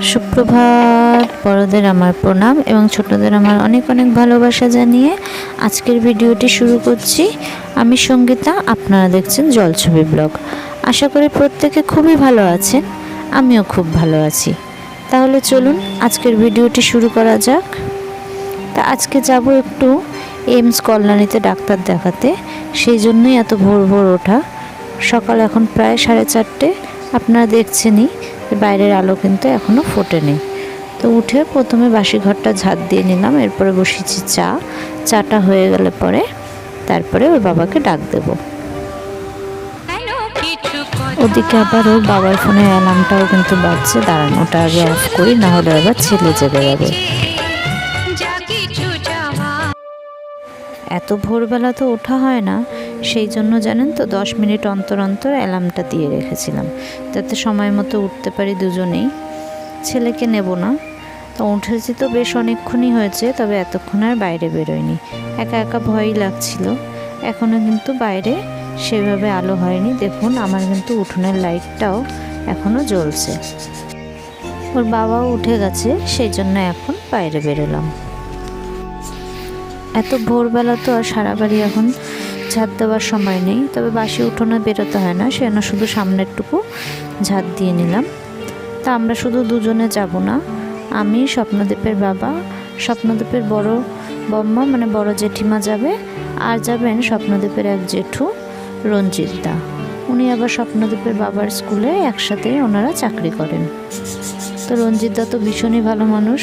সুপ্রভাত, বড়দের আমার প্রণাম এবং ছোটদের আমার অনেক অনেক ভালোবাসা জানিয়ে আজকের ভিডিওটি শুরু করছি। আমি সঙ্গীতা, আপনারা দেখছেন জলছবি ব্লগ। আশা করি প্রত্যেকে খুবই ভালো আছেন, আমিও খুব ভালো আছি। তাহলে চলুন আজকের ভিডিওটি শুরু করা যাক। তা আজকে যাব একটু এইমস কল্যাণীতে ডাক্তার দেখাতে, সেই জন্যই এত ভোর ভোর ওঠা। সকাল এখন প্রায় সাড়ে চারটে, আপনারা দেখছেনই। বাইরের আলো কিন্তু এখনও ফোটেনি। তো উঠে প্রথমে বাসি ঘরটা ঝাঁট দিয়ে নিলাম, এরপরে বসেছি চা। চাটা হয়ে গেলে পরে তারপরে ওর বাবাকে ডাক দেব। ওদিকে আবার ওর বাবার ফোনের অ্যালার্মটাও কিন্তু বাজছে দাঁড়ান ওটা আগে অফ করি, না হলে আবার ছেলে জেগে যাবে। এত ভোরবেলা তো ওঠা হয় না। সেই জন্য জানেন তো, দশ মিনিট অন্তর অন্তর অ্যালার্মটা দিয়ে রেখেছিলাম। যাতে সময় মতো উঠতে পারি দুজনেই। ছেলেকে নেব না। তো উঠেছি তো বেশ অনেকক্ষণই হয়েছে, তবে এতক্ষণ আর বাইরে বেরোয়নি। একা একা ভয়ই লাগছিল। এখনও কিন্তু বাইরে সেভাবে আলো হয়নি। দেখুন, আমার কিন্তু উঠোনের লাইটটাও এখনও জ্বলছে। ওর বাবাও উঠে গেছে, সেই জন্য এখন বাইরে বেরোলাম। এত ভোরবেলা তো আর সারা বাড়ি এখন ঝাঁট দেওয়ার সময় নেই, তবে বাসি উঠোনে বেরোতে হয় না, সেজন্য শুধু সামনেরটুকু ঝাঁট দিয়ে নিলাম। তা আমরা শুধু দুজনে যাব না, আমি স্বপ্নদীপের বাবা স্বপ্নদীপের বড় বম্মা মানে বড় জেঠিমা যাবে, আর যাবেন স্বপ্নদীপের এক জেঠু, রঞ্জিত। দা উনি আবার স্বপ্নদীপের বাবার স্কুলে একসাথে ওনারা চাকরি করেন। তো রঞ্জিত দা তো ভীষণই ভালো মানুষ,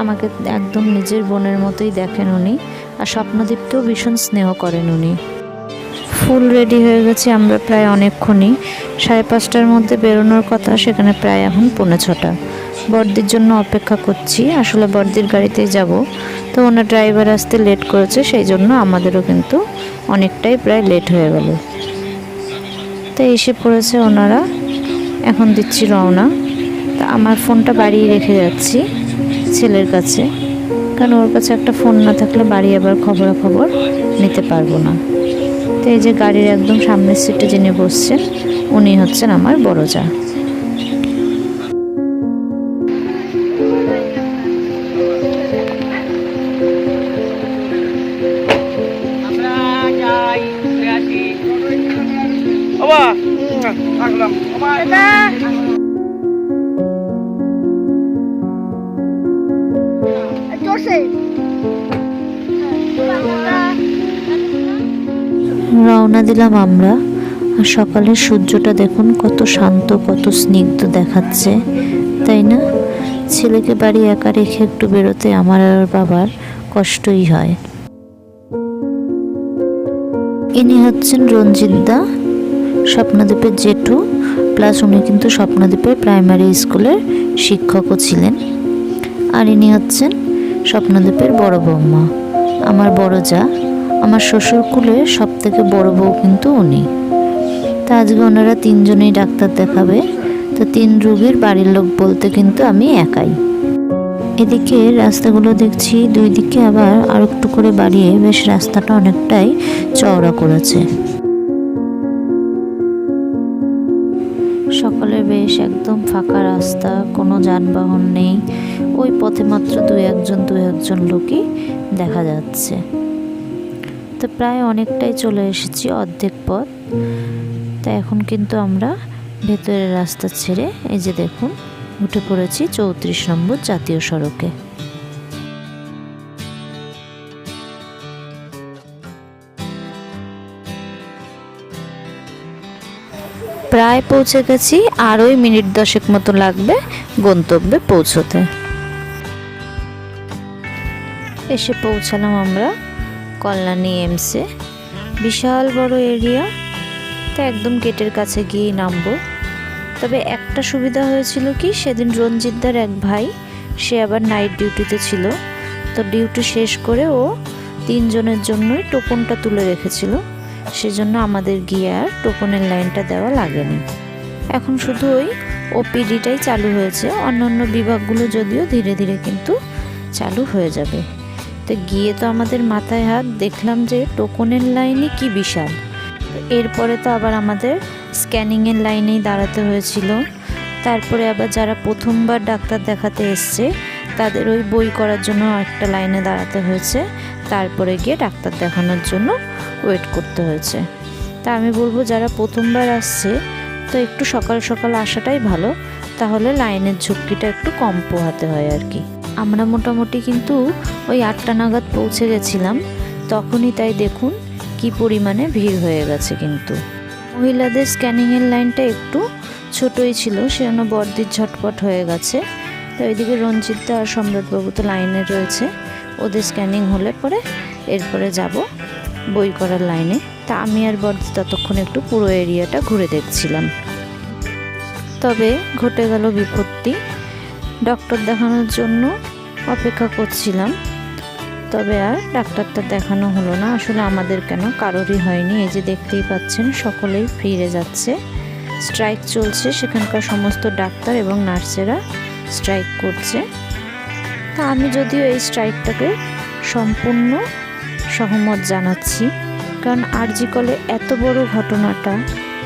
আমাকে একদম নিজের বোনের মতোই দেখেন উনি, আর স্বপ্নদীপকেও ভীষণ স্নেহ করেন উনি। ফুল রেডি হয়ে গেছে, আমরা প্রায় অনেকক্ষণই। সাড়ে পাঁচটার মধ্যে বেরোনোর কথা, সেখানে প্রায় এখন পৌনে ছটা। বর্দির জন্য অপেক্ষা করছি, আসলে বর্দির গাড়িতেই যাব। তো ওনার ড্রাইভার আসতে লেট করেছে, সেই জন্য আমাদেরও কিন্তু অনেকটাই প্রায় লেট হয়ে গেল। তো এসে পড়েছে ওনারা, এখন দিচ্ছি রওনা। তা আমার ফোনটা বাড়িয়ে রেখে যাচ্ছি ছেলের কাছে, কারণ ওর কাছে একটা ফোন না থাকলে বাড়ি আবার খবরাখবর নিতে পারব না। তো এই যে গাড়ির একদম সামনের সিটে যিনি বসছেন উনি হচ্ছেন আমার বড় যা। আমরা যাই ঘুরে আসি। বাবা। রওনা দিলাম আমরা। আর সকালের সূর্যটা দেখুন, কত শান্ত, কত স্নিগ্ধ দেখাচ্ছে, তাই না? ছেলেকে বাড়ি একা রেখে একটু বেরোতে আমার আর বাবার কষ্টই হয়। ইনি হচ্ছেন রঞ্জিত দা, স্বপ্নদ্বীপের জেঠু, প্লাস উনি কিন্তু স্বপ্নদ্বীপের প্রাইমারি স্কুলের শিক্ষকও ছিলেন। আর ইনি হচ্ছেন স্বপ্নদ্বীপের বড় বৌমা, আমার বড় যা আমার শ্বশুর কুলের সব থেকে বড় বউ কিন্তু উনি। তা আজকে ওনারা তিনজনেই ডাক্তার দেখাবে, তো তিন রোগীর বাড়ির লোক বলতে কিন্তু আমি একাই। এদিকে রাস্তাগুলো দেখছি, দুই দিকে আবার আর একটু করে বাড়িয়ে বেশ রাস্তাটা অনেকটাই চওড়া করেছে। সকালে বেশ একদম ফাঁকা রাস্তা, কোনো যানবাহন নেই। ওই পথে মাত্র দু একজন দু একজন লোকই দেখা যাচ্ছে। তো প্রায় অনেকটাই চলে এসেছি অর্ধেক পথ। তা এখন কিন্তু আমরা ভেতরের রাস্তা ছেড়ে এই যে দেখুন, উঠে পড়েছি চৌত্রিশ নম্বর জাতীয় সড়কে। প্রায় পৌঁছে গেছি আর ওই মিনিট দশেক মতো লাগবে গন্তব্যে পৌঁছতে। এসে পৌঁছালাম আমরা কল্যাণী এমসে বিশাল বড় এরিয়া তো একদম গেটের কাছে গিয়েই নামবো। তবে একটা সুবিধা হয়েছিল কি, সেদিন রঞ্জিতদার এক ভাই, সে আবার নাইট ডিউটিতে ছিল। তো ডিউটি শেষ করে ও তিনজনের জন্যই টোকনটা তুলে রেখেছিল। সেজন্য আমাদের গিয়ে আর টোকনের লাইনটা দেওয়া লাগেনি। এখন শুধু ওই ওপিডিটাই চালু হয়েছে। অন্যান্য বিভাগগুলো যদিও ধীরে ধীরে কিন্তু চালু হয়ে যাবে। তো গিয়ে তো আমাদের মাথায় হাত, দেখলাম যে টোকনের লাইনই কি বিশাল। এরপরে তো আবার আমাদের স্ক্যানিংয়ের লাইনেই দাঁড়াতে হয়েছিল। তারপরে আবার যারা প্রথমবার ডাক্তার দেখাতে এসছে, তাদের ওই বই করার জন্য একটা লাইনে দাঁড়াতে হয়েছে। তারপরে গিয়ে ডাক্তার দেখানোর জন্য ওয়েট করতে হয়েছে। তা আমি বলব, যারা প্রথমবার আসছে, তো একটু সকাল সকাল আসাটাই ভালো। তাহলে লাইনের ঝুঁকিটা একটু কম পোহাতে হয় আর কি। আমরা মোটামুটি কিন্তু ওই আটটা নাগাদ পৌঁছে গেছিলাম। তখনই তাই দেখুন কি পরিমাণে ভিড় হয়ে গেছে কিন্তু। মহিলাদের স্ক্যানিংয়ের লাইনটা একটু ছোটই ছিল, সেজন্য বর্দির ঝটপট হয়ে গেছে। তো এইদিকে রঞ্জিতদা আর সম্রাটবাবু তো লাইনে রয়েছে, ওদের স্ক্যানিং হলে পরে এরপরে যাব বই করার লাইনে। তা আমি আর বর্দি ততক্ষণ একটু পুরো এরিয়াটা ঘুরে দেখছিলাম। তবে ঘটে গেল বিপত্তি। ডক্টর দেখানোর জন্য অপেক্ষা করছিলাম। তবে আর ডাক্তারটা দেখানো হলো না। আসলে আমাদের কেন কারোরই হয়নি। এই যে দেখতেই পাচ্ছেন, সকলেই ফিরে যাচ্ছে। স্ট্রাইক চলছে। সেখানকার সমস্ত ডাক্তার এবং নার্সেরা স্ট্রাইক করছে। তা আমি যদিও এই স্ট্রাইকটাকে সম্পূর্ণ সহমত জানাচ্ছি। কারণ আরজি কলে এত বড় ঘটনাটা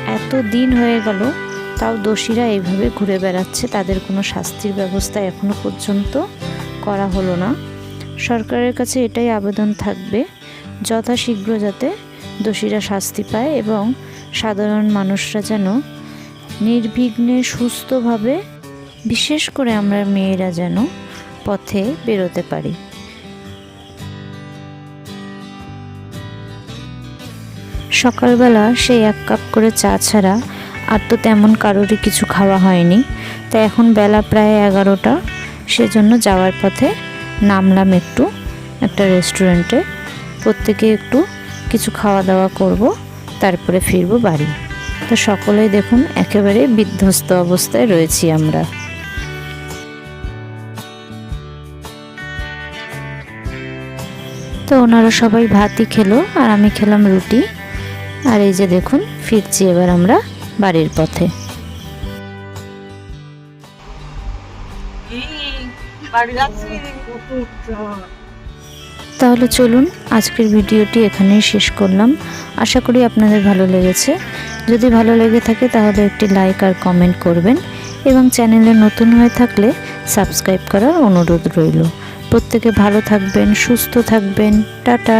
এত দিন হয়ে গেল, তাও দোষীরা এইভাবে ঘুরে বেড়াচ্ছে। তাদের কোনো শাস্তির ব্যবস্থা এখনও পর্যন্ত করা হলো না। সরকারের কাছে এটাই আবেদন থাকবে, যথাশীঘ্র যাতে দোষীরা শাস্তি পায় এবং সাধারণ মানুষরা যেন নির্বিঘ্নে সুস্থভাবে, বিশেষ করে আমরা মেয়েরা যেন পথে বেরোতে পারি। সকালবেলা সেই এক কাপ করে চা ছাড়া আর তো তেমন কারোরই কিছু খাওয়া হয়নি, তাই এখন বেলা প্রায় এগারোটা। সেজন্য যাওয়ার পথে নামলাম একটু একটা রেস্টুরেন্টে। প্রত্যেকে একটু কিছু খাওয়া দাওয়া করব, তারপরে ফিরবো বাড়ি। তো সকলেই দেখুন, একেবারে বিধ্বস্ত অবস্থায় রয়েছি আমরা। তো ওনারা সবাই ভাতই খেলো, আর আমি খেলাম রুটি। আর এই যে দেখুন, ফিরছি এবার আমরা বাড়ির পথে। তাহলে চলুন, আজকের ভিডিওটি এখানেই শেষ করলাম। আশা করি আপনাদের ভালো লেগেছে। যদি ভালো লেগে থাকে তাহলে একটি লাইক আর কমেন্ট করবেন এবং চ্যানেলে নতুন হয়ে থাকলে সাবস্ক্রাইব করার অনুরোধ রইল। প্রত্যেকে ভালো থাকবেন, সুস্থ থাকবেন। টাটা।